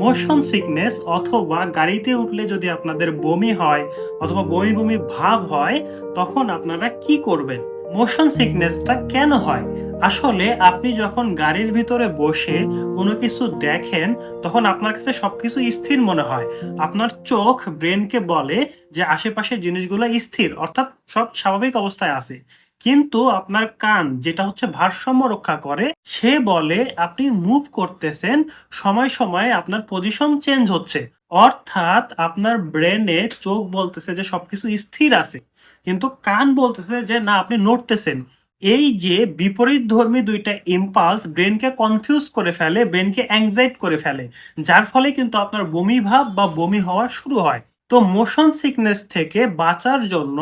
Motion sickness অথবা গাড়িতে উঠলে যদি আপনাদের বমি হয় অথবা বমি বমি ভাব হয়, তখন আপনারা কি করবেন? মোশন সিকনেসটা কেন হয়? আসলে আপনি যখন গাড়ির ভিতরে বসে কোনো কিছু দেখেন, তখন আপনার কাছে সবকিছু স্থির মনে হয়। আপনার চোখ ব্রেনকে বলে যে আশেপাশের জিনিসগুলো স্থির, অর্থাৎ সব স্বাভাবিক অবস্থায় আছে। কিন্তু আপনার কান যেটা হচ্ছে ভারসাম্য রক্ষা করে, সে বলে আপনি মুভ করতেছেন, সময় সময় আপনার পজিশন চেঞ্জ হচ্ছে। অর্থাৎ আপনার ব্রেনে চোখ বলতেছে যে সবকিছু স্থির আছে, কিন্তু কান বলতেছে যে না, আপনি নড়তেছেন। এই যে বিপরীত ধর্মী দুইটা ইম্পালস ব্রেনকে কনফিউজ করে ফেলে ব্রেনকে অ্যাংজাইট করে ফেলে, যার ফলে কিন্তু আপনার বমি ভাব বা বমি হওয়া শুরু হয়। তো মোশন সিকনেস থেকে বাঁচার জন্য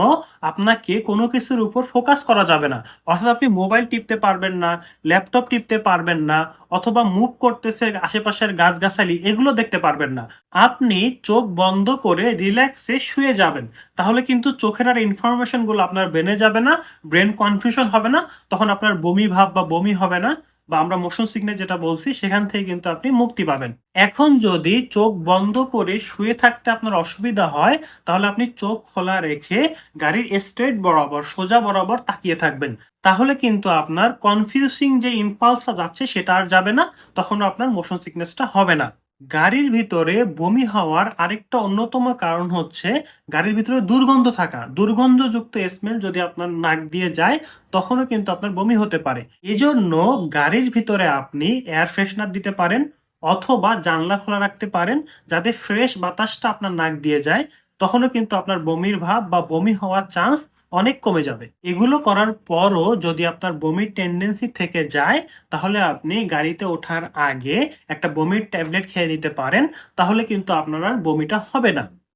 আপনাকে কোনো কিছুর উপর ফোকাস করা যাবে না। অর্থাৎ আপনি মোবাইল টিপতে পারবেন না ল্যাপটপ টিপতে পারবেন না, অথবা মুভ করতেছে আশেপাশের গাছগাছালি, এগুলো দেখতে পারবেন না। আপনি চোখ বন্ধ করে রিল্যাক্সে শুয়ে যাবেন। তাহলে কিন্তু চোখের আর ইনফরমেশনগুলো আপনার ব্রেনে যাবে না ব্রেন কনফিউশন হবে না, তখন আপনার বমি ভাব বা বমি হবে না। বা আমরা মোশন সিগনেস যেটা বলছি, সেখান থেকে কিন্তু আপনি মুক্তি পাবেন। এখন যদি চোখ বন্ধ করে শুয়ে থাকতে আপনার অসুবিধা হয়, তাহলে আপনি চোখ খোলা রেখে গাড়ির স্ট্রেট বরাবর, সোজা বরাবর তাকিয়ে থাকবেন। তাহলে কিন্তু আপনার কনফিউসিং যে ইম্পালসটা যাচ্ছে, সেটা আর যাবে না, তখন আপনার মোশন সিকনেসটা হবে না। গাড়ির ভিতরে বমি হওয়ার আরেকটা অন্যতম কারণ হচ্ছে গাড়ির ভিতরে দুর্গন্ধ থাকা। দুর্গন্ধযুক্ত স্মেল যদি আপনার নাক দিয়ে যায়, তখনও কিন্তু আপনার বমি হতে পারে। এজন্য গাড়ির ভিতরে আপনি এয়ার ফ্রেশনার দিতে পারেন অথবা জানলা খোলা রাখতে পারেন যাতে ফ্রেশ বাতাসটা আপনার নাক দিয়ে যায়, তখনও কিন্তু আপনার বমির ভাব বা বমি হওয়ার চান্স অনেক কমে যাবে। এগুলো করার পরও যদি আপনার বমির টেন্ডেন্সি থেকে যায়, তাহলে আপনি গাড়িতে ওঠার আগে একটা বমির ট্যাবলেট খেয়ে নিতে পারেন, তাহলে কিন্তু আপনার আর বমিটা হবে না।